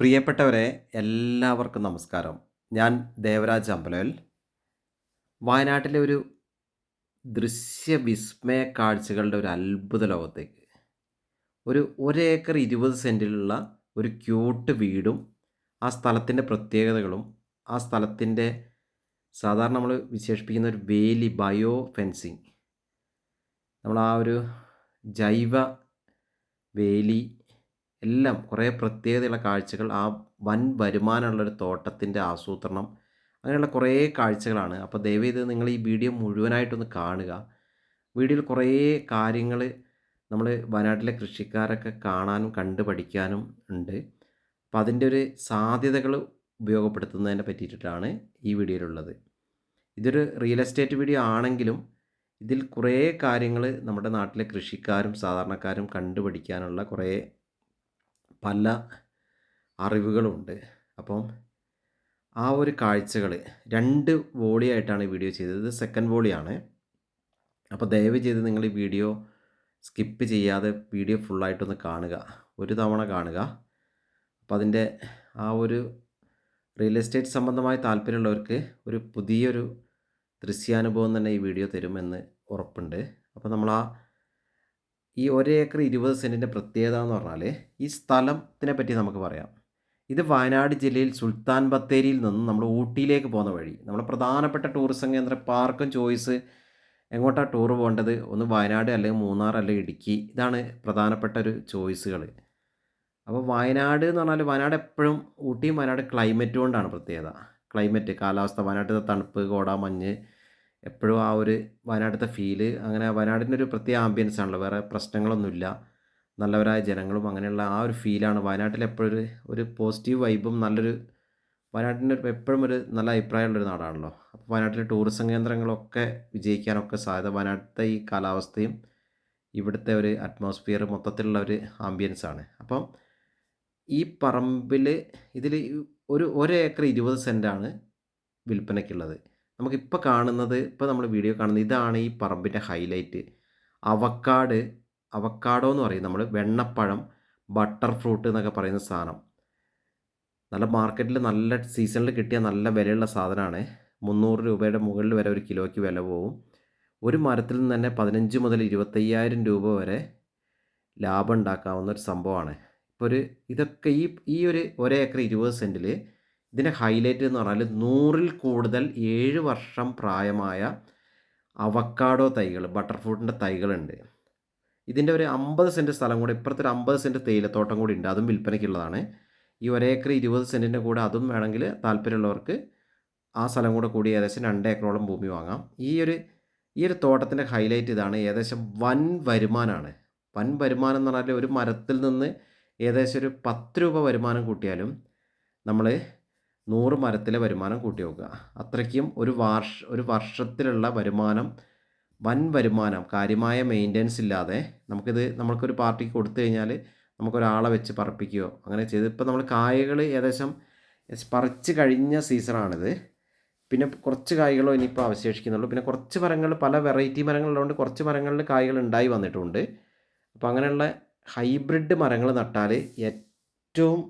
പ്രിയപ്പെട്ടവരെ എല്ലാവർക്കും നമസ്കാരം. ഞാൻ ദേവരാജ് അമ്പലവൽ. വയനാട്ടിലെ ഒരു ദൃശ്യവിസ്മയ കാഴ്ചകളുടെ ഒരു അത്ഭുത ലോകത്തേക്ക്. ഒരു ഒരേക്കർ ഇരുപത് സെന്റിലുള്ള ഒരു ക്യൂട്ട് വീടും ആ സ്ഥലത്തിന്റെ പ്രത്യേകതകളും ആ സ്ഥലത്തിന്റെ സാധാരണ നമ്മൾ വിശേഷിപ്പിക്കുന്ന ഒരു വേലി ബയോ ഫെൻസിങ്. നമ്മൾ ആ ഒരു ജൈവ വേലി എല്ലാം കുറേ പ്രത്യേകതയുള്ള കാഴ്ചകൾ ആ വൻ വരുമാനമുള്ളൊരു തോട്ടത്തിന്റെ ആസൂത്രണം അങ്ങനെയുള്ള കുറേ കാഴ്ചകളാണ്. അപ്പോൾ ദയവ് നിങ്ങൾ ഈ വീഡിയോ മുഴുവനായിട്ടൊന്ന് കാണുക. വീഡിയോയിൽ കുറേ കാര്യങ്ങൾ നമ്മൾ വയനാട്ടിലെ കൃഷിക്കാരൊക്കെ കാണാനും കണ്ടു പഠിക്കാനും ഉണ്ട്. അപ്പോൾ അതിന്റെ ഒരു സാധ്യതകൾ ഉപയോഗപ്പെടുത്തുന്നതിനെ പറ്റിയിട്ടാണ് ഈ വീഡിയോയിലുള്ളത്. ഇതൊരു റിയൽ എസ്റ്റേറ്റ് വീഡിയോ ആണെങ്കിലും ഇതിൽ കുറേ കാര്യങ്ങൾ നമ്മുടെ നാട്ടിലെ കൃഷിക്കാരും സാധാരണക്കാരും കണ്ടുപഠിക്കാനുള്ള കുറേ പല അറിവുകളുമുണ്ട് അപ്പം ആ ഒരു കാഴ്ചകൾ രണ്ട് വോളിയായിട്ടാണ് ഈ വീഡിയോ ചെയ്തത്. ഇത് സെക്കൻഡ് വോളിയാണ്. അപ്പോൾ ദയവ് ചെയ്ത് നിങ്ങൾ ഈ വീഡിയോ സ്കിപ്പ് ചെയ്യാതെ വീഡിയോ ഫുള്ളായിട്ടൊന്ന് കാണുക. ഒരു തവണ കാണുക. അപ്പോൾ അതിന്റെ ആ ഒരു റിയൽ എസ്റ്റേറ്റ് സംബന്ധമായ താല്പര്യമുള്ളവർക്ക് ഒരു പുതിയൊരു ദൃശ്യാനുഭവം തന്നെ ഈ വീഡിയോ തരുമെന്ന് ഉറപ്പുണ്ട്. അപ്പോൾ നമ്മൾ ആ ഈ ഒരേക്കർ ഇരുപത് സെന്റിന്റെ പ്രത്യേകത എന്ന് പറഞ്ഞാൽ ഈ സ്ഥലത്തിനെ പറ്റി നമുക്ക് പറയാം. ഇത് വയനാട് ജില്ലയിൽ സുൽത്താൻ ബത്തേരിയിൽ നിന്ന് നമ്മൾ ഊട്ടിയിലേക്ക് പോകുന്ന വഴി നമ്മുടെ പ്രധാനപ്പെട്ട ടൂറിസം കേന്ദ്രം പാർക്കും ചോയ്സ് എങ്ങോട്ടാണ് ടൂർ പോകേണ്ടത്? ഒന്ന് വയനാട് അല്ലെങ്കിൽ മൂന്നാർ അല്ലെങ്കിൽ ഇടുക്കി ഇതാണ് പ്രധാനപ്പെട്ട ഒരു ചോയ്സുകൾ അപ്പോൾ വയനാട് എന്ന് പറഞ്ഞാൽ വയനാട് എപ്പോഴും ഊട്ടിയും വയനാട് ക്ലൈമറ്റ് കൊണ്ടാണ് പ്രത്യേകത. ക്ലൈമറ്റ് കാലാവസ്ഥ വയനാട്ടിലെ തണുപ്പ് കോട മഞ്ഞ് എപ്പോഴും ആ ഒരു വയനാട്ടിലത്തെ ഫീൽ അങ്ങനെ വയനാടിന്റെ ഒരു പ്രത്യേക ആംബിയൻസ് ആണല്ലോ. വേറെ പ്രശ്നങ്ങളൊന്നുമില്ല. നല്ലവരായ ജനങ്ങളും അങ്ങനെയുള്ള ആ ഒരു ഫീലാണ് വയനാട്ടിൽ എപ്പോഴും ഒരു പോസിറ്റീവ് വൈബും നല്ലൊരു വയനാട്ടിന്റെ എപ്പോഴും ഒരു നല്ല അഭിപ്രായമുള്ളൊരു നാടാണല്ലോ. അപ്പോൾ വയനാട്ടിലെ ടൂറിസം കേന്ദ്രങ്ങളൊക്കെ വിജയിക്കാനൊക്കെ സാധ്യത വയനാട്ടിലത്തെ ഈ കാലാവസ്ഥയും ഇവിടുത്തെ ഒരു അറ്റ്മോസ്ഫിയർ മൊത്തത്തിലുള്ള ഒരു ആംബിയൻസ് ആണ്. അപ്പം ഈ പറമ്പിൽ ഇതിൽ ഒരു ഒരു ഏക്കർ ഇരുപത് സെന്റാണ് വിൽപ്പനയ്ക്കുള്ളത്. നമുക്കിപ്പോൾ കാണുന്നത് ഇപ്പോൾ നമ്മൾ വീഡിയോ കാണുന്നത് ഇതാണ് ഈ പറമ്പിന്റെ ഹൈലൈറ്റ് അവക്കാട് അവക്കാടോ എന്ന് പറയും. നമ്മൾ വെണ്ണപ്പഴം ബട്ടർ ഫ്രൂട്ട് എന്നൊക്കെ പറയുന്ന സാധനം നല്ല മാർക്കറ്റിൽ നല്ല സീസണിൽ കിട്ടിയ നല്ല വിലയുള്ള സാധനമാണ് മുന്നൂറ് രൂപയുടെ മുകളിൽ വരെ ഒരു കിലോയ്ക്ക് വില പോവും. ഒരു മരത്തിൽ നിന്ന് തന്നെ പതിനഞ്ച് മുതൽ ഇരുപത്തയ്യായിരം രൂപ വരെ ലാഭം ഉണ്ടാക്കാവുന്ന ഒരു സംഭവമാണ് ഇപ്പോൾ ഒരു ഇതൊക്കെ ഈ ഈ ഒരു ഒരേക്കർ ഇരുപത് സെന്റിൽ ഇതിന്റെ ഹൈലൈറ്റ് എന്ന് പറഞ്ഞാൽ നൂറിൽ കൂടുതൽ ഏഴ് വർഷം പ്രായമായ അവക്കാഡോ തൈകൾ ബട്ടർ ഫ്രൂട്ടിന്റെ തൈകളുണ്ട്. ഇതിന്റെ ഒരു അമ്പത് സെന്റ് സ്ഥലം കൂടെ ഇപ്പുറത്തെ ഒരു അമ്പത് സെന്റ് തേയിലത്തോട്ടം കൂടി ഉണ്ട് അതും വിൽപ്പനയ്ക്കുള്ളതാണ്. ഈ ഒരേക്കർ ഇരുപത് സെന്റിന്റെ കൂടെ അതും വേണമെങ്കിൽ താല്പര്യമുള്ളവർക്ക് ആ സ്ഥലം കൂടെ കൂടി ഏകദേശം രണ്ട് ഏക്കറോളം ഭൂമി വാങ്ങാം. ഈ ഒരു ഈ ഒരു തോട്ടത്തിന്റെ ഹൈലൈറ്റ് ഇതാണ് ഏകദേശം വൻ വരുമാനമാണ് വൻ വരുമാനം എന്ന് പറഞ്ഞാൽ ഒരു മരത്തിൽ നിന്ന് ഏകദേശം ഒരു പത്ത് രൂപ വരുമാനം കൂട്ടിയാലും നമ്മൾ നൂറ് മരത്തിലെ വരുമാനം കൂട്ടി നോക്കുക. അത്രയ്ക്കും ഒരു വർഷ ഒരു വർഷത്തിലുള്ള വരുമാനം വൻ വരുമാനം കാര്യമായ മെയിന്റനൻസ് ഇല്ലാതെ നമുക്കിത് നമ്മൾക്കൊരു പാർട്ടിക്ക് കൊടുത്തു കഴിഞ്ഞാൽ നമുക്കൊരാളെ വെച്ച് പറപ്പിക്കുകയോ അങ്ങനെ ചെയ്ത് ഇപ്പോൾ നമ്മൾ കായകൾ ഏകദേശം പറിച്ച് കഴിഞ്ഞ സീസണാണിത്. പിന്നെ കുറച്ച് കായ്കളോ ഇനിയിപ്പോൾ അവശേഷിക്കുന്നുള്ളൂ. പിന്നെ കുറച്ച് മരങ്ങൾ പല വെറൈറ്റി മരങ്ങളുള്ളതുകൊണ്ട് കുറച്ച് മരങ്ങളിൽ കായ്കൾ ഉണ്ടായി വന്നിട്ടുണ്ട്. അപ്പോൾ അങ്ങനെയുള്ള ഹൈബ്രിഡ് മരങ്ങൾ നട്ടാൽ ഏറ്റവും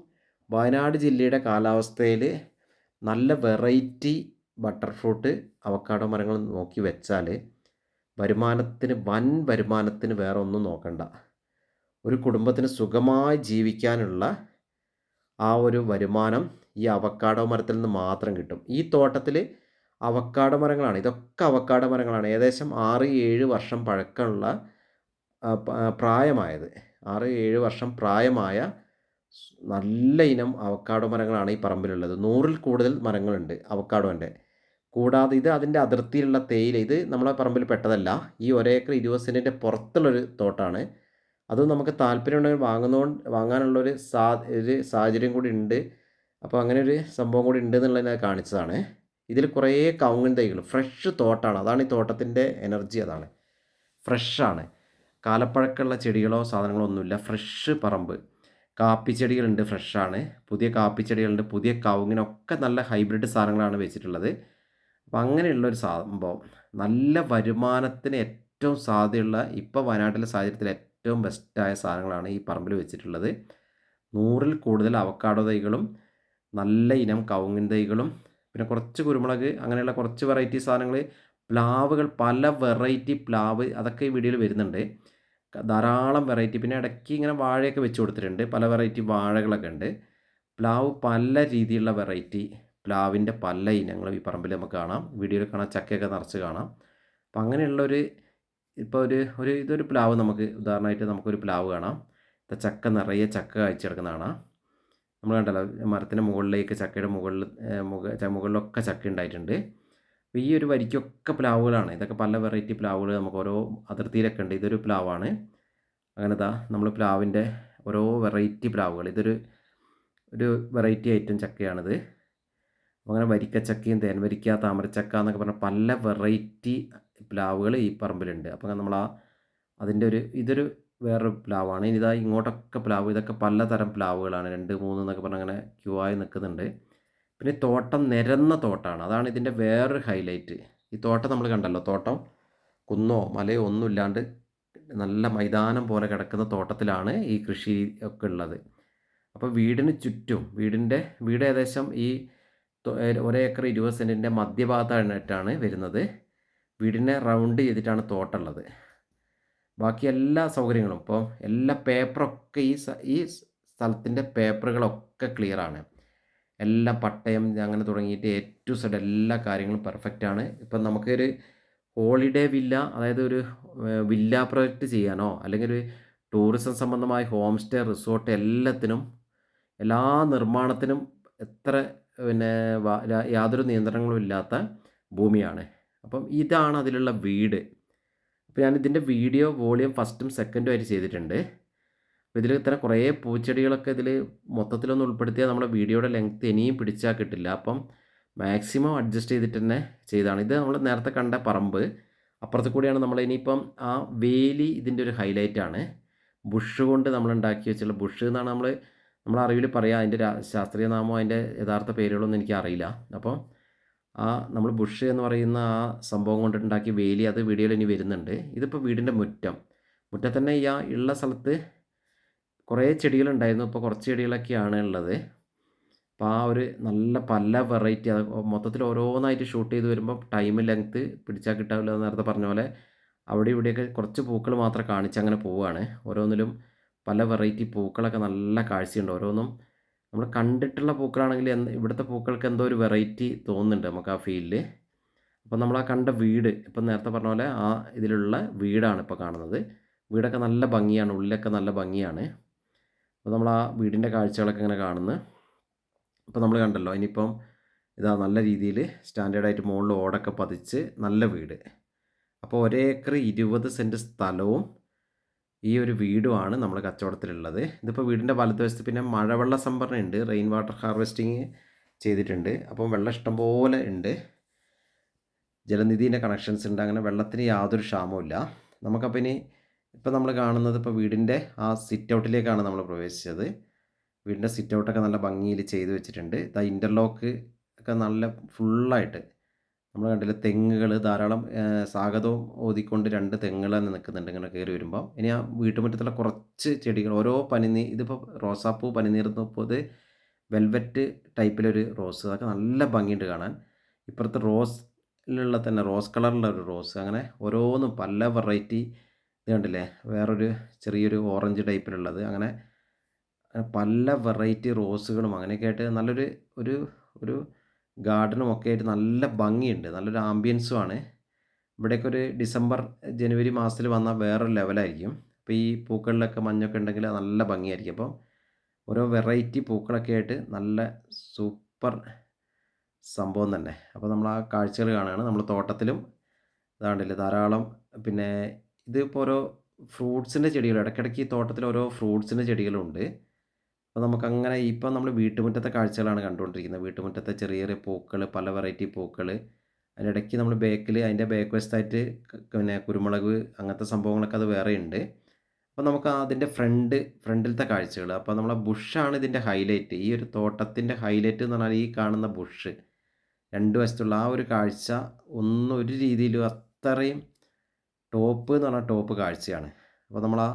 വയനാട് ജില്ലയുടെ കാലാവസ്ഥയിൽ നല്ല വെറൈറ്റി ബട്ടർ ഫ്രൂട്ട് അവക്കാഡോ മരങ്ങൾ നോക്കി വെച്ചാൽ വരുമാനത്തിന് വൻ വരുമാനത്തിന് വേറെ ഒന്നും നോക്കണ്ട. ഒരു കുടുംബത്തിന് സുഖമായി ജീവിക്കാനുള്ള ആ ഒരു വരുമാനം ഈ അവക്കാടോ മരത്തിൽ നിന്ന് മാത്രം കിട്ടും. ഈ തോട്ടത്തിൽ അവക്കാടോ മരങ്ങളാണ് ഇതൊക്കെ അവക്കാടോ മരങ്ങളാണ്. ഏകദേശം ആറ് ഏഴ് വർഷം പഴക്കമുള്ള പ്രായമായത്. ആറ് ഏഴ് വർഷം പ്രായമായ നല്ല ഇനം അവക്കാടോ മരങ്ങളാണ് ഈ പറമ്പിലുള്ളത്. നൂറിൽ കൂടുതൽ മരങ്ങളുണ്ട് അവക്കാടോന്റെ. കൂടാതെ ഇത് അതിന്റെ അതിർത്തിയിലുള്ള തേയില ഇത് നമ്മളെ പറമ്പിൽ പെട്ടതല്ല. ഈ ഒരേക്കർ ഇരുപത് സെന്റിന്റെ പുറത്തുള്ളൊരു തോട്ടാണ്. അത് നമുക്ക് താല്പര്യമുണ്ടെങ്കിൽ വാങ്ങുന്നതുകൊണ്ട് വാങ്ങാനുള്ളൊരു സാ ഒരു സാഹചര്യം കൂടി ഉണ്ട്. അപ്പോൾ അങ്ങനെ ഒരു സംഭവം കൂടി ഉണ്ട് എന്നുള്ളതിനെ കാണിച്ചതാണ്. ഇതിൽ കുറേ കവുങ്ങൻ തൈകൾ ഫ്രഷ് തോട്ടാണ്. അതാണ് ഈ തോട്ടത്തിന്റെ എനർജി അതാണ്. ഫ്രഷാണ്. കാലപ്പഴക്കമുള്ള ചെടികളോ സാധനങ്ങളോ ഒന്നുമില്ല. ഫ്രഷ് പറമ്പ്. കാപ്പി ചെടികളുണ്ട് ഫ്രഷാണ്. പുതിയ കാപ്പിച്ചെടികളുണ്ട് പുതിയ കവുങ്ങിനൊക്കെ നല്ല ഹൈബ്രിഡ് സാധനങ്ങളാണ് വെച്ചിട്ടുള്ളത്. അപ്പോൾ അങ്ങനെയുള്ളൊരു സംഭവം. നല്ല വരുമാനത്തിന് ഏറ്റവും സാധ്യതയുള്ള ഇപ്പോൾ വയനാട്ടിലെ സാഹചര്യത്തിൽ ഏറ്റവും ബെസ്റ്റായ സാധനങ്ങളാണ് ഈ പറമ്പിൽ വെച്ചിട്ടുള്ളത്. നൂറിൽ കൂടുതൽ അവക്കാടോ തൈകളും നല്ല ഇനം കവുങ്ങിൻ തൈകളും പിന്നെ കുറച്ച് കുരുമുളക് അങ്ങനെയുള്ള കുറച്ച് വെറൈറ്റി സാധനങ്ങൾ പ്ലാവുകൾ പല വെറൈറ്റി പ്ലാവ് അതൊക്കെ ഈ വീഡിയോയിൽ വരുന്നുണ്ട്. ധാരാളം വെറൈറ്റി പിന്നെ ഇടയ്ക്ക് ഇങ്ങനെ വാഴയൊക്കെ വെച്ച് കൊടുത്തിട്ടുണ്ട്. പല വെറൈറ്റി വാഴകളൊക്കെ ഉണ്ട്. പ്ലാവ് പല രീതിയിലുള്ള വെറൈറ്റി പ്ലാവിന്റെ പല ഇനങ്ങൾ ഈ പറമ്പിൽ നമുക്ക് കാണാം. വീഡിയോയിൽ കാണാം. ചക്കയൊക്കെ നിറച്ച് കാണാം. അപ്പം അങ്ങനെയുള്ളൊരു ഇപ്പോൾ ഒരു ഒരു ഇതൊരു പ്ലാവ് നമുക്ക് ഉദാഹരണമായിട്ട് നമുക്കൊരു പ്ലാവ് കാണാം. ചക്ക നിറയെ ചക്ക കായ്ച്ചു കിടക്കുന്ന കാണാം നമ്മൾ കണ്ടല്ലോ മരത്തിന്റെ മുകളിലേക്ക് ചക്കയുടെ മുകളിൽ മുക മുകളിലൊക്കെ ചക്ക ഉണ്ടായിട്ടുണ്ട്. അപ്പോൾ ഈ ഒരു വരിക്കൊക്കെ പ്ലാവുകളാണ്. ഇതൊക്കെ പല വെറൈറ്റി പ്ലാവുകൾ നമുക്ക് ഓരോ അതിർത്തിയിലൊക്കെ ഉണ്ട്. ഇതൊരു പ്ലാവാണ്. അങ്ങനെ താ നമ്മൾ പ്ലാവിന്റെ ഓരോ വെറൈറ്റി പ്ലാവുകൾ ഇതൊരു ഒരു വെറൈറ്റി ഐറ്റം ചക്കയാണിത്. അങ്ങനെ വരിക്കച്ചക്കയും തേൻവരിക്ക താമരച്ചക്ക എന്നൊക്കെ പറഞ്ഞ പല വെറൈറ്റി പ്ലാവുകൾ ഈ പറമ്പിലുണ്ട്. അപ്പം നമ്മൾ ആ അതിന്റെ ഒരു ഇതൊരു വേറൊരു പ്ലാവാണ്. ഇനി ഇതാ ഇങ്ങോട്ടൊക്കെ പ്ലാവ് ഇതൊക്കെ പലതരം പ്ലാവുകളാണ്. രണ്ട് മൂന്ന് എന്നൊക്കെ പറഞ്ഞ് അങ്ങനെ ക്യൂ ആയി നിൽക്കുന്നുണ്ട്. പിന്നെ തോട്ടം നിരന്ന തോട്ടമാണ് അതാണ് ഇതിന്റെ വേറൊരു ഹൈലൈറ്റ് ഈ തോട്ടം നമ്മൾ കണ്ടല്ലോ തോട്ടം കുന്നോ മലയോ ഒന്നും ഇല്ലാണ്ട് നല്ല മൈതാനം പോലെ കിടക്കുന്ന തോട്ടത്തിലാണ് ഈ കൃഷി ഒക്കെ ഉള്ളത്. അപ്പോൾ വീടിന് ചുറ്റും വീടിന്റെ വീട് ഏകദേശം ഈ ഒരേക്കർ ഇരുപത് സെന്റിന്റെ മധ്യഭാഗത്തായിട്ടാണ് വരുന്നത്. വീടിനെ റൗണ്ട് ചെയ്തിട്ടാണ് തോട്ടമുള്ളത് ബാക്കി എല്ലാ സൗകര്യങ്ങളും ഇപ്പോൾ എല്ലാ പേപ്പറൊക്കെ ഈ ഈ സ്ഥലത്തിന്റെ പേപ്പറുകളൊക്കെ ക്ലിയറാണ് എല്ലാം പട്ടയം അങ്ങനെ തുടങ്ങിയിട്ട് എ ടു സെഡ് എല്ലാ കാര്യങ്ങളും പെർഫെക്റ്റ് ആണ്. ഇപ്പം നമുക്കൊരു ഹോളിഡേ വില്ല അതായത് ഒരു വില്ല പ്രൊജക്റ്റ് ചെയ്യാനോ അല്ലെങ്കിൽ ഒരു ടൂറിസം സംബന്ധമായ ഹോം സ്റ്റേ റിസോർട്ട് എല്ലാത്തിനും എല്ലാ നിർമ്മാണത്തിനും എത്ര പിന്നെ യാതൊരു നിയന്ത്രണങ്ങളും ഇല്ലാത്ത ഭൂമിയാണ്. അപ്പം ഇതാണ് അതിലുള്ള വീട്. അപ്പോൾ ഞാൻ ഇതിന്റെ വീഡിയോ വോളിയം ഫസ്റ്റും സെക്കൻഡും ആയിട്ട് ചെയ്തിട്ടുണ്ട്. അപ്പോൾ ഇതിൽ ഇത്ര കുറേ പൂച്ചെടികളൊക്കെ ഇതിൽ മൊത്തത്തിലൊന്ന് ഉൾപ്പെടുത്തിയാൽ നമ്മുടെ വീഡിയോയുടെ ലെങ്ത് ഇനിയും പിടിച്ചാൽ കിട്ടില്ല. അപ്പം മാക്സിമം അഡ്ജസ്റ്റ് ചെയ്തിട്ട് തന്നെ ചെയ്താണ്. ഇത് നമ്മൾ നേരത്തെ കണ്ട പറമ്പ്. അപ്പുറത്ത് കൂടിയാണ് നമ്മൾ ഇനിയിപ്പം ആ വേലി ഇതിന്റെ ഒരു ഹൈലൈറ്റ് ആണ്. ബുഷ് കൊണ്ട് നമ്മൾ ഉണ്ടാക്കി വെച്ചുള്ള ബുഷ് എന്നാണ് നമ്മൾ നമ്മൾ അറിവിൽ പറയാം. അതിന്റെ ശാസ്ത്രീയ നാമം അതിന്റെ യഥാർത്ഥ പേരുകളൊന്നും എനിക്ക് അറിയില്ല. അപ്പം ആ നമ്മൾ ബുഷ് എന്ന് പറയുന്ന ആ സംഭവം കൊണ്ടുണ്ടാക്കിയ വേലി അത് വീഡിയോയിൽ ഇനി വരുന്നുണ്ട്. ഇതിപ്പോൾ വീടിന്റെ മുറ്റം. മുറ്റത്തന്നെ ഈ ആ ഉള്ള സ്ഥലത്ത് കുറേ ചെടികളുണ്ടായിരുന്നു. ഇപ്പോൾ കുറച്ച് ചെടികളൊക്കെയാണ് ഉള്ളത്. അപ്പോൾ ആ ഒരു നല്ല പല വെറൈറ്റി മൊത്തത്തിൽ ഓരോന്നായിട്ട് ഷൂട്ട് ചെയ്ത് വരുമ്പോൾ ടൈം ലെങ്ത്ത് പിടിച്ചാൽ കിട്ടാവില്ല നേരത്തെ പറഞ്ഞ പോലെ അവിടെ ഇവിടെയൊക്കെ കുറച്ച് പൂക്കൾ മാത്രം കാണിച്ച് അങ്ങനെ പോവുകയാണ്. ഓരോന്നിലും പല വെറൈറ്റി പൂക്കളൊക്കെ നല്ല കാഴ്ചയുണ്ട്. ഓരോന്നും നമ്മൾ കണ്ടിട്ടുള്ള പൂക്കളാണെങ്കിൽ ഇവിടുത്തെ പൂക്കൾക്ക് എന്തോ ഒരു വെറൈറ്റി തോന്നുന്നുണ്ട് നമുക്ക് ആ ഫീലിൽ അപ്പോൾ നമ്മൾ ആ കണ്ട വീട് ഇപ്പം നേരത്തെ പറഞ്ഞ പോലെ ആ ഇതിലുള്ള വീടാണ് ഇപ്പോൾ കാണുന്നത്. വീടൊക്കെ നല്ല ഭംഗിയാണ്. ഉള്ളിലൊക്കെ നല്ല ഭംഗിയാണ്. അപ്പോൾ നമ്മൾ ആ വീടിന്റെ കാഴ്ചകളൊക്കെ ഇങ്ങനെ കാണുന്നു. അപ്പോൾ നമ്മൾ കണ്ടല്ലോ ഇനിയിപ്പം ഇതാ നല്ല രീതിയിൽ സ്റ്റാൻഡേർഡായിട്ട് മുകളിൽ ഓടൊക്കെ പതിച്ച് നല്ല വീട്. അപ്പോൾ ഒരേക്കർ ഇരുപത് സെന്റ് സ്ഥലവും ഈ ഒരു വീടുമാണ് നമ്മൾ കച്ചവടത്തിലുള്ളത്. ഇതിപ്പോൾ വീടിന്റെ വലതുവശത്ത് പിന്നെ മഴവെള്ള സംഭരണ ഉണ്ട് റെയിൻ വാട്ടർ ഹാർവെസ്റ്റിങ് ചെയ്തിട്ടുണ്ട്. അപ്പം വെള്ളം ഇഷ്ടംപോലെ ഉണ്ട്. ജലനിധീന്റെ കണക്ഷൻസ് ഉണ്ട് അങ്ങനെ വെള്ളത്തിന് യാതൊരു ക്ഷാമവും ഇല്ല നമുക്കപ്പം ഇനി ഇപ്പോൾ നമ്മൾ കാണുന്നത് ഇപ്പോൾ വീടിന്റെ ആ സിറ്റ് ഔട്ടിലേക്കാണ് നമ്മൾ പ്രവേശിച്ചത്. വീടിന്റെ സിറ്റ് ഔട്ടൊക്കെ നല്ല ഭംഗിയിൽ ചെയ്തു വെച്ചിട്ടുണ്ട്. ഇതാ ഇന്റർലോക്ക് ഒക്കെ നല്ല ഫുള്ളായിട്ട് നമ്മൾ കണ്ടില്ല തെങ്ങുകൾ ധാരാളം സ്വാഗതവും ഓതിക്കൊണ്ട് രണ്ട് തെങ്ങുകൾ തന്നെ നിൽക്കുന്നുണ്ട് ഇങ്ങനെ കയറി വരുമ്പോൾ ഇനി ആ വീട്ടുമുറ്റത്തുള്ള കുറച്ച് ചെടികൾ ഓരോ പനിനീ ഇതിപ്പോൾ റോസാപ്പൂ പനിനീർന്നപ്പോൾ വെൽവെറ്റ് ടൈപ്പിലൊരു റോസ് അതൊക്കെ നല്ല ഭംഗിയുണ്ട് കാണാൻ. ഇപ്പുറത്ത് റോസിലുള്ള തന്നെ റോസ് കളറിലുള്ള ഒരു റോസ് അങ്ങനെ ഓരോന്നും പല വെറൈറ്റി ഇത് കണ്ടില്ലേ? വേറൊരു ചെറിയൊരു ഓറഞ്ച് ടൈപ്പിലുള്ളത് അങ്ങനെ പല വെറൈറ്റി റോസുകളും അങ്ങനെയൊക്കെ ആയിട്ട് നല്ലൊരു ഒരു ഒരു ഗാർഡനും ഒക്കെ ആയിട്ട് നല്ല ഭംഗിയുണ്ട്. നല്ലൊരു ആംബിയൻസും ആണ് ഇവിടെയൊക്കെ ഒരു ഡിസംബർ ജനുവരി മാസത്തിൽ വന്നാൽ വേറൊരു ലെവലായിരിക്കും അപ്പോൾ ഈ പൂക്കളിലൊക്കെ മഞ്ഞൊക്കെ ഉണ്ടെങ്കിൽ നല്ല ഭംഗിയായിരിക്കും. അപ്പം ഓരോ വെറൈറ്റി പൂക്കളൊക്കെ ആയിട്ട് നല്ല സൂപ്പർ സംഭവം തന്നെ. അപ്പോൾ നമ്മൾ ആ കാഴ്ചകൾ കാണുകയാണ്. നമ്മൾ തോട്ടത്തിലും ഇതാണ്ടില്ല ധാരാളം പിന്നെ ഇതിപ്പോൾ ഓരോ ഫ്രൂട്ട്സിന്റെ ചെടികൾ ഇടയ്ക്കിടയ്ക്ക് ഈ തോട്ടത്തിൽ ഓരോ ഫ്രൂട്ട്സിന്റെ ചെടികളുണ്ട്. അപ്പോൾ നമുക്കങ്ങനെ ഇപ്പം നമ്മൾ വീട്ടുമുറ്റത്തെ കാഴ്ചകളാണ് കണ്ടുകൊണ്ടിരിക്കുന്നത്. വീട്ടുമുറ്റത്തെ ചെറിയ ചെറിയ പൂക്കൾ പല വെറൈറ്റി പൂക്കൾ അതിനിടയ്ക്ക് നമ്മൾ ബേക്കിൽ അതിന്റെ ബേക്ക് വശത്തായിട്ട് പിന്നെ കുരുമുളക് അങ്ങനത്തെ സംഭവങ്ങളൊക്കെ അത് വേറെ ഉണ്ട് അപ്പോൾ നമുക്ക് അതിന്റെ ഫ്രണ്ട് ഫ്രണ്ടിലത്തെ കാഴ്ചകൾ അപ്പോൾ നമ്മളെ ബുഷാണ് ഇതിന്റെ ഹൈലൈറ്റ്. ഈ ഒരു തോട്ടത്തിന്റെ ഹൈലൈറ്റ് എന്ന് പറഞ്ഞാൽ ഈ കാണുന്ന ബുഷ്. രണ്ട് വശത്തുള്ള ആ ഒരു കാഴ്ച ഒന്നും ഒരു രീതിയിലും അത്രയും ടോപ്പ് എന്ന് പറഞ്ഞാൽ ടോപ്പ് കാഴ്ചയാണ്. അപ്പോൾ നമ്മൾ ആ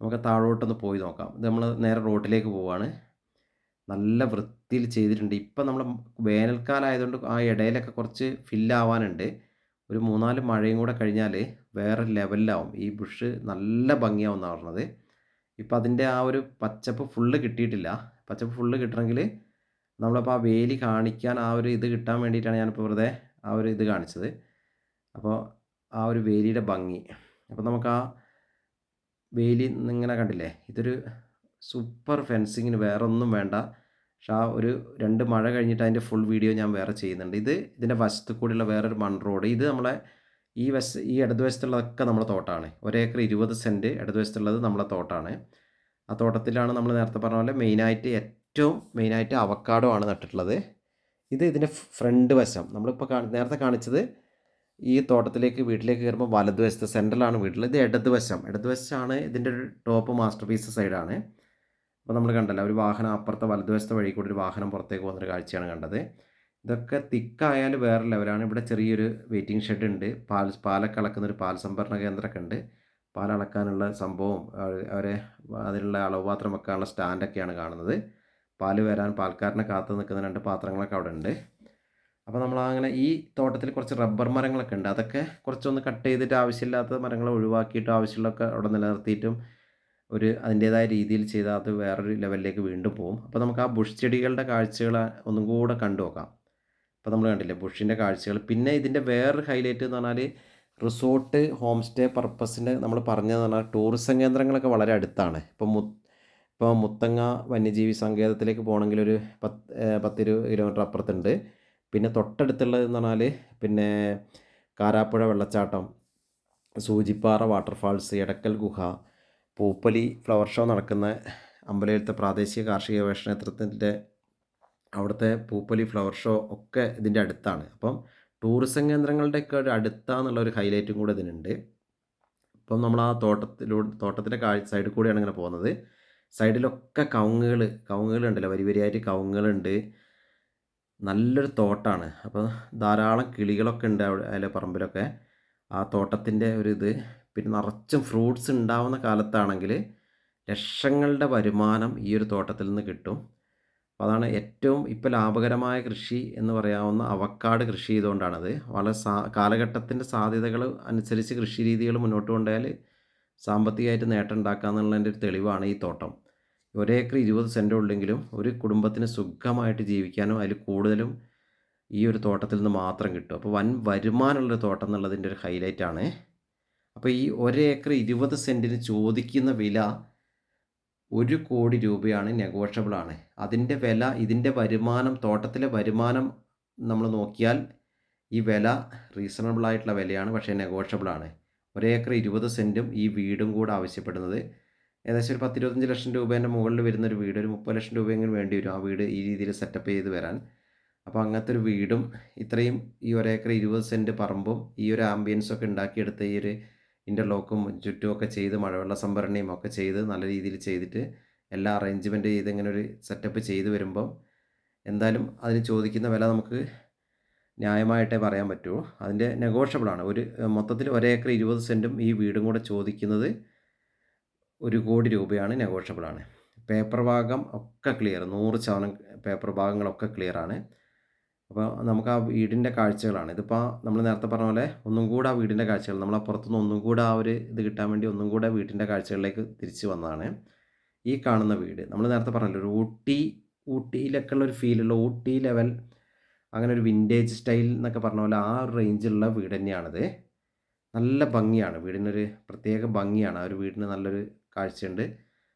നമുക്ക് താഴോട്ടൊന്ന് പോയി നോക്കാം. ഇത് നമ്മൾ നേരെ റോഡിലേക്ക് പോവുകയാണ് നല്ല വൃത്തിയിൽ ചെയ്തിട്ടുണ്ട്. ഇപ്പം നമ്മൾ വേനൽക്കാലം ആയതുകൊണ്ട് ആ ഇടയിലൊക്കെ കുറച്ച് ഫില്ലാവാനുണ്ട് ഒരു മൂന്നാൽ മഴയും കൂടെ കഴിഞ്ഞാൽ വേറെ ലെവലിലാവും ഈ ബുഷ് നല്ല ഭംഗിയാവുമെന്നാണ് പറഞ്ഞത്. ഇപ്പം അതിന്റെ ആ ഒരു പച്ചപ്പ് ഫുള്ള് കിട്ടിയിട്ടില്ല. പച്ചപ്പ് ഫുള്ള് കിട്ടണമെങ്കിൽ നമ്മളിപ്പോൾ ആ വേലി കാണിക്കാൻ ആ ഒരു ഇത് കിട്ടാൻ വേണ്ടിയിട്ടാണ് ഞാനിപ്പോൾ വെറുതെ ആ ഒരു ഇത് കാണിച്ചത്. അപ്പോൾ ആ ഒരു വേലിയുടെ ഭംഗി. അപ്പോൾ നമുക്ക് ആ വേലി ഇങ്ങനെ കണ്ടില്ലേ? ഇതൊരു സൂപ്പർ ഫെൻസിങ്ങിന് വേറെ ഒന്നും വേണ്ട. പക്ഷെ ആ ഒരു രണ്ട് മഴ കഴിഞ്ഞിട്ട് അതിന്റെ ഫുൾ വീഡിയോ ഞാൻ വേറെ ചെയ്യുന്നുണ്ട്. ഇത് ഇതിന്റെ വശത്ത് കൂടിയുള്ള വേറൊരു മൺ റോഡ്. ഇത് നമ്മളെ ഈ വശ ഈ ഇടതുവശത്തുള്ളതൊക്കെ നമ്മളെ തോട്ടമാണ് ഒരേക്കർ ഇരുപത് സെന്റ് ഇടതുവശത്തുള്ളത് നമ്മളെ തോട്ടമാണ് ആ തോട്ടത്തിലാണ് നമ്മൾ നേരത്തെ പറഞ്ഞ പോലെ മെയിനായിട്ട് ഏറ്റവും മെയിനായിട്ട് അവക്കാടോ ആണ് നട്ടിട്ടുള്ളത്. ഇത് ഇതിന്റെ ഫ്രണ്ട് വശം. നമ്മളിപ്പോൾ നേരത്തെ കാണിച്ചത് ഈ തോട്ടത്തിലേക്ക് വീട്ടിലേക്ക് കയറുമ്പോൾ വലതുവശത്ത് സെൻട്രലാണ് വീട്ടിൽ. ഇത് ഇടതുവശം. ഇടതുവശമാണ് ഇതിന്റെ ഒരു ടോപ്പ് മാസ്റ്റർ പീസ് സൈഡാണ്. അപ്പോൾ നമ്മൾ കണ്ടല്ലോ ഒരു വാഹനം അപ്പുറത്തെ വലതുവശത്തെ വഴി കൂടി ഒരു വാഹനം പുറത്തേക്ക് പോകുന്നൊരു കാഴ്ചയാണ് കണ്ടത്. ഇതൊക്കെ തിക്കായാൽ വേറെ ലെവലാണ്. ഇവിടെ ചെറിയൊരു വെയിറ്റിംഗ് ഷെഡ് ഉണ്ട്. പാൽ പാലൊക്കെ അളക്കുന്ന ഒരു പാൽ സംഭരണ കേന്ദ്രമൊക്കെ ഉണ്ട്. പാൽ അളക്കാനുള്ള സംഭവം അവരെ അതിനുള്ള അളവ് പാത്രം വെക്കാനുള്ള സ്റ്റാൻഡൊക്കെയാണ് കാണുന്നത്. പാൽ വരാൻ പാൽക്കാരനെ കാത്തു നിൽക്കുന്ന രണ്ട് പാത്രങ്ങളൊക്കെ അവിടെ ഉണ്ട്. അപ്പോൾ നമ്മൾ അങ്ങനെ ഈ തോട്ടത്തിൽ കുറച്ച് റബ്ബർ മരങ്ങളൊക്കെ ഉണ്ട്. അതൊക്കെ കുറച്ചൊന്ന് കട്ട് ചെയ്തിട്ട് ആവശ്യമില്ലാത്ത മരങ്ങൾ ഒഴിവാക്കിയിട്ട് ആവശ്യമുള്ളതൊക്കെ അവിടെ നിലനിർത്തിയിട്ടും ഒരു അതിന്റേതായ രീതിയിൽ ചെയ്താൽ അത് വേറൊരു ലെവലിലേക്ക് വീണ്ടും പോകും അപ്പോൾ നമുക്ക് ആ ബുഷ് ചെടികളുടെ കാഴ്ചകൾ ഒന്നും കൂടെ കണ്ടു നോക്കാം. അപ്പോൾ നമ്മൾ കണ്ടില്ലേ ബുഷിന്റെ കാഴ്ചകൾ പിന്നെ ഇതിന്റെ വേറൊരു ഹൈലൈറ്റ് എന്ന് പറഞ്ഞാൽ റിസോർട്ട് ഹോം സ്റ്റേ പർപ്പസിന്റെ നമ്മൾ പറഞ്ഞതെന്ന് പറഞ്ഞാൽ ടൂറിസം കേന്ദ്രങ്ങളൊക്കെ വളരെ അടുത്താണ്. ഇപ്പോൾ മു ഇപ്പോൾ മുത്തങ്ങ വന്യജീവി സങ്കേതത്തിലേക്ക് പോകണമെങ്കിൽ ഒരു പത്ത് പത്തിരുപത് കിലോമീറ്റർ അപ്പുറത്തുണ്ട്. പിന്നെ തൊട്ടടുത്തുള്ളത് എന്ന് പറഞ്ഞാൽ പിന്നെ കാരാപ്പുഴ വെള്ളച്ചാട്ടം സൂചിപ്പാറ വാട്ടർഫാൾസ് എടക്കൽ ഗുഹ പൂപ്പലി ഫ്ലവർ ഷോ നടക്കുന്ന അമ്പലയിലത്തെ പ്രാദേശിക കാർഷിക ഗവേഷണ കേന്ദ്രത്തിന്റെ അവിടുത്തെ പൂപ്പലി ഫ്ലവർ ഷോ ഒക്കെ ഇതിന്റെ അടുത്താണ്. അപ്പം ടൂറിസം കേന്ദ്രങ്ങളുടെയൊക്കെ ഒരു അടുത്താന്നുള്ള ഒരു ഹൈലൈറ്റും കൂടെ ഇതിനുണ്ട്. ഇപ്പം നമ്മൾ ആ തോട്ടത്തിലൂടെ തോട്ടത്തിന്റെ കാഴ്ച സൈഡിൽ കൂടെയാണ് ഇങ്ങനെ പോകുന്നത്. സൈഡിലൊക്കെ കവുങ്ങുകൾ ഉണ്ടല്ലോ വരി വരിയായിട്ട് കവുങ്ങുകളുണ്ട്. നല്ലൊരു തോട്ടാണ്. അപ്പോൾ ധാരാളം കിളികളൊക്കെ ഉണ്ട് അവിടെ അതിലെ പറമ്പിലൊക്കെ. ആ തോട്ടത്തിന്റെ ഒരു ഇത്. പിന്നെ നിറച്ചും ഫ്രൂട്ട്സ് ഉണ്ടാവുന്ന കാലത്താണെങ്കിൽ ലക്ഷങ്ങളുടെ വരുമാനം ഈ ഒരു തോട്ടത്തിൽ നിന്ന് കിട്ടും. അപ്പോൾ അതാണ് ഏറ്റവും ഇപ്പോൾ ലാഭകരമായ കൃഷി എന്ന് പറയാവുന്ന അവക്കാട് കൃഷി ചെയ്തുകൊണ്ടാണത്. വളരെ സാ കാലഘട്ടത്തിന്റെ സാധ്യതകൾ അനുസരിച്ച് കൃഷി രീതികൾ മുന്നോട്ട് കൊണ്ടുപോയാൽ സാമ്പത്തികമായിട്ട് നേട്ടം ഉണ്ടാക്കുക എന്നുള്ളതിന്റെ ഒരു തെളിവാണ് ഈ തോട്ടം. ഒരേക്കർ ഇരുപത് സെന്റ് ഉള്ളെങ്കിലും ഒരു കുടുംബത്തിന് സുഖമായിട്ട് ജീവിക്കാനും അതിൽ കൂടുതലും ഈ ഒരു തോട്ടത്തിൽ നിന്ന് മാത്രം കിട്ടും. അപ്പോൾ വൻ വരുമാനമുള്ളൊരു തോട്ടം എന്നുള്ളതിന്റെ ഒരു ഹൈലൈറ്റ് ആണ്. അപ്പോൾ ഈ ഒരേക്കർ ഇരുപത് സെന്റിന് ചോദിക്കുന്ന വില ഒരു കോടി രൂപയാണ് നെഗോഷ്യബിൾ ആണ്. അതിന്റെ വില ഇതിന്റെ വരുമാനം തോട്ടത്തിലെ വരുമാനം നമ്മൾ നോക്കിയാൽ ഈ വില റീസണബിൾ ആയിട്ടുള്ള വിലയാണ് പക്ഷേ നെഗോഷ്യബിൾ ആണ്. ഒരേക്കർ ഇരുപത് സെന്റും ഈ വീടും കൂടെ ആവശ്യപ്പെടുന്നത് ഏകദേശം ഒരു പത്തിരുപത്തഞ്ച് ലക്ഷം രൂപേന്റെ മുകളിൽ വരുന്ന ഒരു വീട് ഒരു മുപ്പത് ലക്ഷം രൂപയെങ്കിലും വേണ്ടി വരും ആ വീട് ഈ രീതിയിൽ സെറ്റപ്പ് ചെയ്ത് വരാൻ. അപ്പോൾ അങ്ങനത്തെ ഒരു വീടും ഇത്രയും ഈ ഒരേക്കർ ഇരുപത് സെന്റ് പറമ്പും ഈ ഒരു ആംബിയൻസൊക്കെ ഉണ്ടാക്കിയെടുത്ത ഈ ഒരു ഇന്റർലോക്കും ചുറ്റുമൊക്കെ ചെയ്ത് മഴവെള്ള സംഭരണിയും ഒക്കെ ചെയ്ത് നല്ല രീതിയിൽ ചെയ്തിട്ട് എല്ലാ അറേഞ്ച്മെന്റ് ചെയ്ത് ഇങ്ങനെ ഒരു സെറ്റപ്പ് ചെയ്ത് വരുമ്പം എന്തായാലും അതിന് ചോദിക്കുന്ന വില നമുക്ക് ന്യായമായിട്ടേ പറയാൻ പറ്റുള്ളൂ. അതിന്റെ നെഗോഷ്യബിളാണ് ഒരു മൊത്തത്തിൽ ഒരേക്കർ ഇരുപത് സെന്റും ഈ വീടും കൂടെ ചോദിക്കുന്നത് ഒരു കോടി രൂപയാണ് നെഗോഷ്യബിൾ ആണ് പേപ്പർ ഭാഗം ഒക്കെ ക്ലിയർ നൂറ് ശതമാനം പേപ്പർ ഭാഗങ്ങളൊക്കെ ക്ലിയർ ആണ്. അപ്പോൾ നമുക്ക് ആ വീടിന്റെ കാഴ്ചകളാണ്. ഇതിപ്പോൾ നമ്മൾ നേരത്തെ പറഞ്ഞ പോലെ ഒന്നും കൂടെ ആ വീടിന്റെ കാഴ്ചകൾ നമ്മൾ അപ്പുറത്തുനിന്ന് ഒന്നും കൂടെ ആ ഒരു ഇത് കിട്ടാൻ വേണ്ടി ഒന്നും കൂടെ വീട്ടിന്റെ കാഴ്ചകളിലേക്ക് തിരിച്ചു വന്നതാണ് ഈ കാണുന്ന വീട്. നമ്മൾ നേരത്തെ പറഞ്ഞല്ലോ ഒരു ഊട്ടി ഊട്ടിയിലൊക്കെ ഉള്ള ഒരു ഫീലുള്ള ഊട്ടി ലെവൽ അങ്ങനെ ഒരു വിന്റേജ് സ്റ്റൈൽ എന്നൊക്കെ പറഞ്ഞ പോലെ ആ റേഞ്ചിലുള്ള വീട് തന്നെയാണിത്. നല്ല ഭംഗിയാണ് വീടിനൊരു പ്രത്യേക ഭംഗിയാണ് ആ ഒരു വീടിന് നല്ലൊരു കാഴ്ചയുണ്ട്.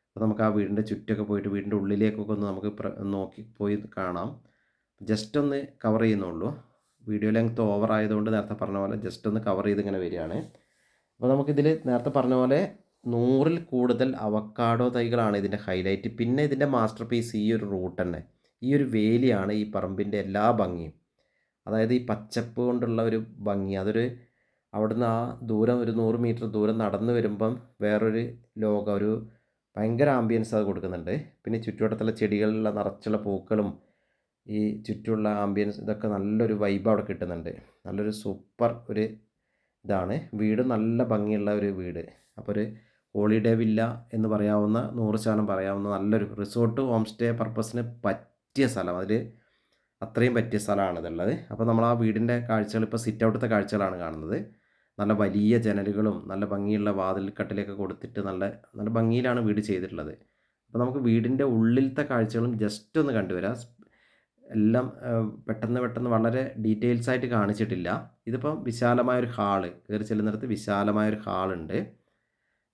അപ്പോൾ നമുക്ക് ആ വീടിന്റെ ചുറ്റൊക്കെ പോയിട്ട് വീടിന്റെ ഉള്ളിലേക്കൊക്കെ ഒന്ന് നമുക്ക് നോക്കി പോയി കാണാം. ജസ്റ്റ് ഒന്ന് കവർ ചെയ്യുന്നുള്ളൂ. വീഡിയോ ലെങ്ത് ഓവർ ആയതുകൊണ്ട് നേരത്തെ പറഞ്ഞ പോലെ ജസ്റ്റ് ഒന്ന് കവർ ചെയ്ത് ഇങ്ങനെ വരികയാണ്. അപ്പോൾ നമുക്കിതിൽ നേരത്തെ പറഞ്ഞ പോലെ നൂറിൽ കൂടുതൽ അവക്കാഡോ തൈകളാണ് ഇതിന്റെ ഹൈലൈറ്റ്. പിന്നെ ഇതിന്റെ മാസ്റ്റർ പീസ് ഈ ഒരു റൂട്ട് തന്നെ. ഈ ഒരു വേലിയാണ് ഈ പറമ്പിന്റെ എല്ലാ ഭംഗിയും. അതായത് ഈ പച്ചപ്പ് കൊണ്ടുള്ള ഒരു ഭംഗി. അതൊരു അവിടുന്ന് ആ ദൂരം ഒരു നൂറ് മീറ്റർ ദൂരം നടന്ന് വരുമ്പം വേറൊരു ലോകം ഒരു ഭയങ്കര ആംബിയൻസ് അത് കൊടുക്കുന്നുണ്ട്. പിന്നെ ചുറ്റുവട്ടത്തുള്ള ചെടികളിലുള്ള നിറച്ചുള്ള പൂക്കളും ഈ ചുറ്റുമുള്ള ആംബിയൻസ് ഇതൊക്കെ നല്ലൊരു വൈബ് അവിടെ കിട്ടുന്നുണ്ട്. നല്ലൊരു സൂപ്പർ ഒരു ഇതാണ്. വീട് നല്ല ഭംഗിയുള്ള ഒരു വീട്. അപ്പോൾ ഒരു ഹോളിഡേ വില്ല എന്ന് പറയാവുന്ന നൂറ് ശതമാനം പറയാവുന്ന നല്ലൊരു റിസോർട്ട് ഹോം സ്റ്റേ പർപ്പസിന് പറ്റിയ സ്ഥലം. അതിൽ അത്രയും പറ്റിയ സ്ഥലമാണ് ഇതുള്ളത് അപ്പോൾ നമ്മൾ ആ വീടിന്റെ കാഴ്ചകൾ ഇപ്പോൾ സിറ്റ് ഔട്ടത്തെ കാഴ്ചകളാണ് കാണുന്നത്. നല്ല വലിയ ജനലുകളും നല്ല ഭംഗിയുള്ള വാതിൽ കട്ടിലൊക്കെ കൊടുത്തിട്ട് നല്ല നല്ല ഭംഗിയിലാണ് വീട് ചെയ്തിട്ടുള്ളത്. അപ്പോൾ നമുക്ക് വീടിന്റെ ഉള്ളിലത്തെ കാഴ്ചകളും ജസ്റ്റ് ഒന്ന് കണ്ടുവരാം. എല്ലാം പെട്ടെന്ന് പെട്ടെന്ന് വളരെ ഡീറ്റെയിൽസ് ആയിട്ട് കാണിച്ചിട്ടില്ല. ഇതിപ്പം വിശാലമായൊരു ഹാൾ. കയറി ചെല്ലുന്നിടത്ത് വിശാലമായൊരു ഹാളുണ്ട്.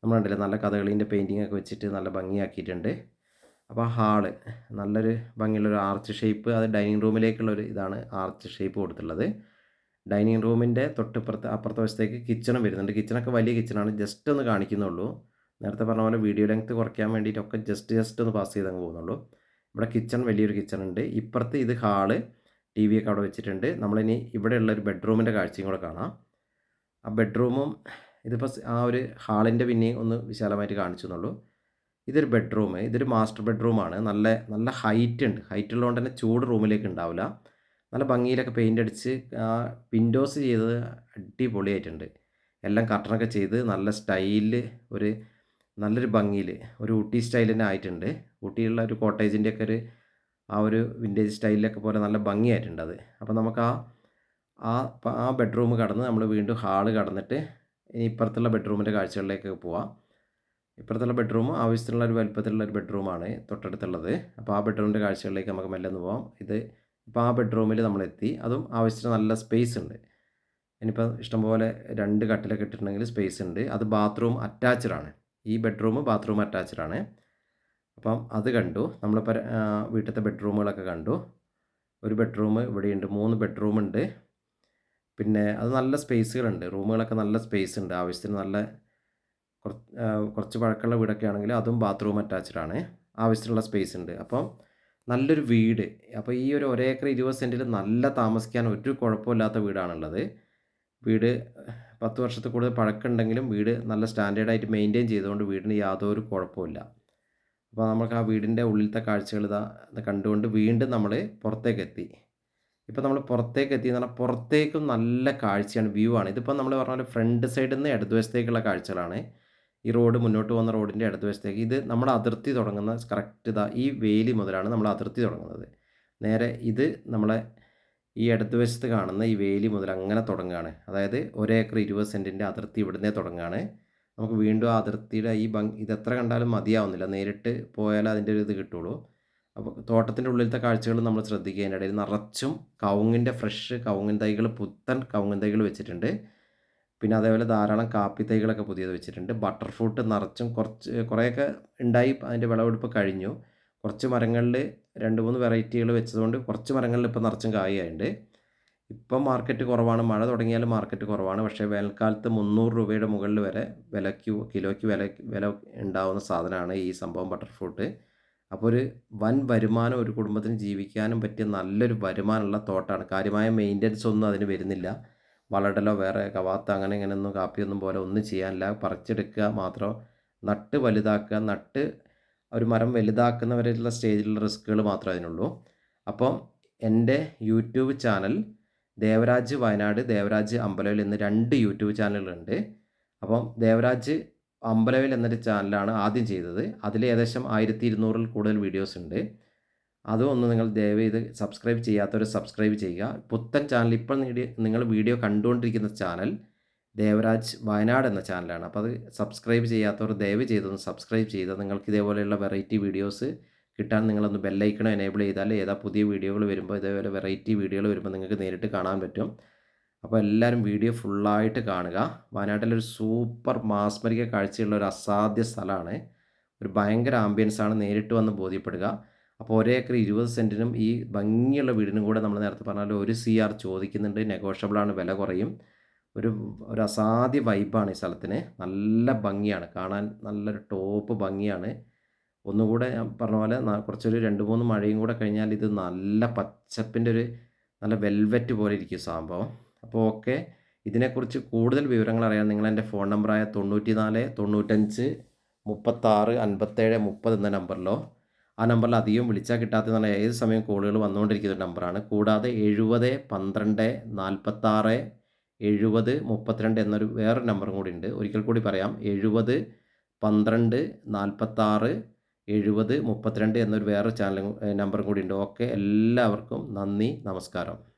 നമ്മൾ കണ്ടില്ലേ നല്ല കഥകളീന്റെ പെയിന്റിംഗ് ഒക്കെ വെച്ചിട്ട് നല്ല ഭംഗിയാക്കിയിട്ടുണ്ട്. അപ്പോൾ ആ ഹാൾ നല്ലൊരു ഭംഗിയുള്ളൊരു ആർച്ച് ഷേപ്പ് അത് ഡൈനിങ് റൂമിലേക്കുള്ളൊരു ഇതാണ് ആർച്ച് ഷേപ്പ് കൊടുത്തിട്ടുള്ളത്. ഡൈനിങ് റൂമിന്റെ തൊട്ടിപ്പുറത്ത് അപ്പുറത്തെ വശത്തേക്ക് കിച്ചണും വരുന്നുണ്ട്. കിച്ചണൊക്കെ വലിയ കിച്ചണാണ്. ജസ്റ്റ് ഒന്ന് കാണിക്കുന്നുള്ളൂ. നേരത്തെ പറഞ്ഞ പോലെ വീഡിയോ ലെങ്ത് കുറയ്ക്കാൻ വേണ്ടിയിട്ടൊക്കെ ജസ്റ്റ് ജസ്റ്റ് ഒന്ന് പാസ് ചെയ്തങ്ങ് പോകുന്നുള്ളൂ. ഇവിടെ കിച്ചൺ വലിയൊരു കിച്ചൺ ഉണ്ട് ഇപ്പുറത്ത് ഇത് ഹാൾ ടി വി ഒക്കെ അവിടെ വെച്ചിട്ടുണ്ട്. നമ്മളിനി ഇവിടെയുള്ള ഒരു ബെഡ്റൂമിന്റെ കാഴ്ചയും കൂടെ കാണാം. ആ ബെഡ്റൂമും ഇതിപ്പോൾ ആ ഒരു ഹാളിന്റെ പിന്നെയും ഒന്ന് വിശാലമായിട്ട് കാണിച്ചു എന്നുള്ളൂ ഇതൊരു ബെഡ്റൂം ഇതൊരു മാസ്റ്റർ ബെഡ്റൂമാണ്. നല്ല നല്ല ഹൈറ്റ് ഉണ്ട് ഹൈറ്റ് ഉള്ളതുകൊണ്ട് തന്നെ ചൂട് റൂമിലേക്ക് ഉണ്ടാവില്ല. നല്ല ഭംഗിയിലൊക്കെ പെയിന്റ് അടിച്ച് ആ വിൻഡോസ് ചെയ്തത് അടിപൊളിയായിട്ടുണ്ട്. എല്ലാം കട്ടറൊക്കെ ചെയ്ത് നല്ല സ്റ്റൈലിൽ ഒരു നല്ലൊരു ഭംഗിയിൽ ഒരു ഊട്ടി സ്റ്റൈൽ തന്നെ ആയിട്ടുണ്ട്. ഊട്ടിയിലുള്ള ഒരു കോട്ടേജിന്റെ ഒക്കെ ഒരു ആ ഒരു വിന്റേജ് സ്റ്റൈലിലൊക്കെ പോലെ നല്ല ഭംഗിയായിട്ടുണ്ട് അത്. അപ്പോൾ നമുക്ക് ആ ആ ബെഡ്റൂം കടന്ന് നമ്മൾ വീണ്ടും ഹാൾ കടന്നിട്ട് ഇനി ഇപ്പുറത്തുള്ള ബെഡ്റൂമിന്റെ കാഴ്ചകളിലേക്ക് പോവാം. ഇപ്പുറത്തുള്ള ബെഡ്റൂം ആവശ്യത്തിനുള്ള ഒരു വലുപ്പത്തിലുള്ള ഒരു ബെഡ്റൂമാണ് തൊട്ടടുത്തുള്ളത്. അപ്പോൾ ആ ബെഡ്റൂമിന്റെ കാഴ്ചകളിലേക്ക് നമുക്ക് മെല്ലെ ഒന്ന് പോവാം. ഇത് ഇപ്പോൾ ആ ബെഡ്റൂമിൽ നമ്മളെത്തി. അതും ആവശ്യത്തിന് നല്ല സ്പേസ് ഉണ്ട് ഇനിയിപ്പോൾ ഇഷ്ടംപോലെ രണ്ട് കട്ടിലൊക്കെ ഇട്ടിട്ടുണ്ടെങ്കിൽ സ്പേസ് ഉണ്ട് അത് ബാത്റൂം അറ്റാച്ച്ഡ് ആണ് ഈ ബെഡ്റൂം ബാത്റൂം അറ്റാച്ച്ഡ് ആണ് അപ്പം അത് കണ്ടു. നമ്മളിപ്പോൾ വീട്ടിലത്തെ ബെഡ്റൂമുകളൊക്കെ കണ്ടു. ഒരു ബെഡ്റൂം ഇവിടെയുണ്ട്. മൂന്ന് ബെഡ്റൂം ഉണ്ട് പിന്നെ അത് നല്ല സ്പേസുകളുണ്ട്. റൂമുകളൊക്കെ നല്ല സ്പേസ് ഉണ്ട് ആവശ്യത്തിന് നല്ല കുറച്ച് പഴക്കമുള്ള വീടൊക്കെ ആണെങ്കിൽ അതും ബാത്റൂം അറ്റാച്ച്ഡ് ആണ് ആവശ്യത്തിനുള്ള സ്പേസ് ഉണ്ട് അപ്പം നല്ലൊരു വീട്. അപ്പോൾ ഈ ഒരു ഒരേക്കർ ഇരുപത് സെന്റിൽ നല്ല താമസിക്കാൻ ഒരു കുഴപ്പമില്ലാത്ത വീടാണുള്ളത്. വീട് പത്ത് വർഷത്തിൽ കൂടുതൽ പഴക്കമുണ്ടെങ്കിലും വീട് നല്ല സ്റ്റാൻഡേർഡായിട്ട് മെയിന്റെയിൻ ചെയ്തുകൊണ്ട് വീടിന് യാതൊരു കുഴപ്പമില്ല അപ്പോൾ നമുക്ക് ആ വീടിന്റെ ഉള്ളിലത്തെ കാഴ്ചകൾ ഇതാ കണ്ടുകൊണ്ട് വീണ്ടും നമ്മൾ പുറത്തേക്ക് എത്തി ഇപ്പോൾ നമ്മൾ പുറത്തേക്ക് എത്തി എന്ന് പറഞ്ഞാൽ പുറത്തേക്കും നല്ല കാഴ്ചയാണ് വ്യൂ ആണ്. ഇതിപ്പോൾ നമ്മൾ പറഞ്ഞ പോലെ ഫ്രണ്ട് സൈഡിൽ നിന്ന് ഇടതുവശത്തേക്കുള്ള കാഴ്ചകളാണ്. ഈ റോഡ് മുന്നോട്ട് പോകുന്ന റോഡിന്റെ ഇടതുവശത്തേക്ക് ഇത് നമ്മുടെ അതിർത്തി തുടങ്ങുന്ന കറക്റ്റ് ഇതാ ഈ വേലി മുതലാണ് നമ്മൾ അതിർത്തി തുടങ്ങുന്നത്. നേരെ ഇത് നമ്മളെ ഈ ഇടതുവശത്ത് കാണുന്ന ഈ വേലി മുതൽ അങ്ങനെ തുടങ്ങുകയാണ്. അതായത് ഒരേക്കർ ഇരുപത് സെന്റിന്റെ അതിർത്തി ഇവിടുന്നേ തുടങ്ങുകയാണ്. നമുക്ക് വീണ്ടും ആ അതിർത്തിയുടെ ഈ ഭംഗി ഇതെത്ര കണ്ടാലും മതിയാവുന്നില്ല. നേരിട്ട് പോയാൽ അതിന്റെ ഒരു ഇത് കിട്ടുള്ളൂ അപ്പോൾ തോട്ടത്തിന്റെ ഉള്ളിലത്തെ കാഴ്ചകൾ നമ്മൾ ശ്രദ്ധിക്കുക. അതിന്റെ ഇടയിൽ നിറച്ചും കവുങ്ങിന്റെ ഫ്രഷ് കവുങ്ങിൻ തൈകൾ പുത്തൻ കവുങ്ങിൻ തൈകൾ വെച്ചിട്ടുണ്ട്. പിന്നെ അതേപോലെ ധാരാളം കാപ്പി തൈകളൊക്കെ പുതിയത് വെച്ചിട്ടുണ്ട്. ബട്ടർ ഫ്രൂട്ട് നിറച്ചും കുറച്ച് കുറേയൊക്കെ ഉണ്ടായി. അതിന്റെ വിളവെടുപ്പ് കഴിഞ്ഞു. കുറച്ച് മരങ്ങളിൽ രണ്ട് മൂന്ന് വെറൈറ്റികൾ വെച്ചതുകൊണ്ട് കുറച്ച് മരങ്ങളിൽ ഇപ്പോൾ നിറച്ചും കായുണ്ട് ഇപ്പം മാർക്കറ്റ് കുറവാണ്. മഴ തുടങ്ങിയാലും മാർക്കറ്റ് കുറവാണ്. പക്ഷേ വേനൽക്കാലത്ത് മുന്നൂറ് രൂപയുടെ മുകളിൽ വരെ വിലയ്ക്ക് കിലോയ്ക്ക് വില വില ഉണ്ടാവുന്ന സാധനമാണ് ഈ സംഭവം ബട്ടർ ഫ്രൂട്ട്. അപ്പോൾ ഒരു വൻ വരുമാനം ഒരു കുടുംബത്തിന് ജീവിക്കാനും പറ്റിയ നല്ലൊരു വരുമാനമുള്ള തോട്ടാണ്. കാര്യമായ മെയിന്റനൻസ് ഒന്നും അതിന് വരുന്നില്ല. വളടലോ വേറെ കവാത്ത അങ്ങനെ ഇങ്ങനെയൊന്നും കാപ്പിയൊന്നും പോലെ ഒന്നും ചെയ്യാനില്ല. പറിച്ചെടുക്കുക മാത്രം. നട്ട് വലുതാക്കുക. നട്ട് ഒരു മരം വലുതാക്കുന്നവരെയുള്ള സ്റ്റേജിലുള്ള റിസ്ക്കുകൾ മാത്രമേ അതിനുള്ളൂ. അപ്പം എന്റെ യൂട്യൂബ് ചാനൽ ദേവരാജ് വയനാട് ദേവരാജ് അമ്പലവിൽ എന്ന് രണ്ട് യൂട്യൂബ് ചാനലുകളുണ്ട്. അപ്പം ദേവരാജ് അമ്പലവിൽ എന്നൊരു ചാനലാണ് ആദ്യം ചെയ്തത്. അതിൽ ഏകദേശം ആയിരത്തി ഇരുന്നൂറിൽ കൂടുതൽ വീഡിയോസ് ഉണ്ട്. അതും ഒന്ന് നിങ്ങൾ ദയവ് ചെയ്ത് സബ്സ്ക്രൈബ് ചെയ്യാത്തവർ സബ്സ്ക്രൈബ് ചെയ്യുക. പുത്തൻ ചാനൽ ഇപ്പോൾ നിങ്ങൾ വീഡിയോ കണ്ടുകൊണ്ടിരിക്കുന്ന ചാനൽ ദേവരാജ് വയനാട് എന്ന ചാനലാണ് അപ്പോൾ അത് സബ്സ്ക്രൈബ് ചെയ്യാത്തവർ ദയവ് ചെയ്തൊന്ന് സബ്സ്ക്രൈബ് ചെയ്ത് നിങ്ങൾക്ക് ഇതേപോലെയുള്ള വെറൈറ്റി വീഡിയോസ് കിട്ടാൻ നിങ്ങളൊന്ന് ബെല്ലൈക്കണം എനേബിൾ ചെയ്താൽ ഏതാ പുതിയ വീഡിയോകൾ വരുമ്പോൾ ഇതേപോലെ വെറൈറ്റി വീഡിയോകൾ വരുമ്പോൾ നിങ്ങൾക്ക് നേരിട്ട് കാണാൻ പറ്റും. അപ്പോൾ എല്ലാവരും വീഡിയോ ഫുള്ളായിട്ട് കാണുക. വയനാട്ടിലൊരു സൂപ്പർ മാസ്മരിക കാഴ്ചയുള്ള ഒരു അസാധ്യ സ്ഥലമാണ്. ഒരു ഭയങ്കര ആംബിയൻസാണ് നേരിട്ട് വന്ന് ബോധ്യപ്പെടുക. അപ്പോൾ ഒരേ ഏക്കർ ഇരുപത് സെന്റിനും ഈ ഭംഗിയുള്ള വീടിനും കൂടെ നമ്മൾ നേരത്തെ പറഞ്ഞാൽ ഒരു സി ആർ ചോദിക്കുന്നുണ്ട്. നെഗോഷ്യബിളാണ് വില കുറയും. ഒരു ഒരു അസാധ്യ വൈബാണ് ഈ സ്ഥലത്തിന്. നല്ല ഭംഗിയാണ്. കാണാൻ നല്ലൊരു ടോപ്പ് ഭംഗിയാണ്. ഒന്നുകൂടെ ഞാൻ പറഞ്ഞ പോലെ കുറച്ചൊരു രണ്ട് മൂന്ന് മഴയും കൂടെ കഴിഞ്ഞാൽ ഇത് നല്ല പച്ചപ്പിന്റെ ഒരു നല്ല വെൽവെറ്റ് പോലെ ഇരിക്കും സംഭവം. അപ്പോൾ ഓക്കെ ഇതിനെക്കുറിച്ച് കൂടുതൽ വിവരങ്ങൾ അറിയാൻ നിങ്ങൾ എന്റെ ഫോൺ നമ്പറായ തൊണ്ണൂറ്റി നാല് തൊണ്ണൂറ്റഞ്ച് മുപ്പത്താറ് അൻപത്തേഴ് മുപ്പത് എന്ന നമ്പറിലോ ആ നമ്പറിൽ അധികം വിളിച്ചാൽ കിട്ടാത്തതെന്ന് ഏത് സമയം കോളുകൾ വന്നുകൊണ്ടിരിക്കുന്ന നമ്പറാണ്. കൂടാതെ എഴുപത് പന്ത്രണ്ട് നാൽപ്പത്താറ് എഴുപത് മുപ്പത്തിരണ്ട് എന്നൊരു വേറൊരു നമ്പറും കൂടി ഉണ്ട്. ഒരിക്കൽ കൂടി പറയാം. എഴുപത് പന്ത്രണ്ട് നാൽപ്പത്താറ് എഴുപത് മുപ്പത്തിരണ്ട് എന്നൊരു വേറെ ചാനൽ നമ്പറും കൂടി ഉണ്ട്. ഓക്കെ. എല്ലാവർക്കും നന്ദി. നമസ്കാരം.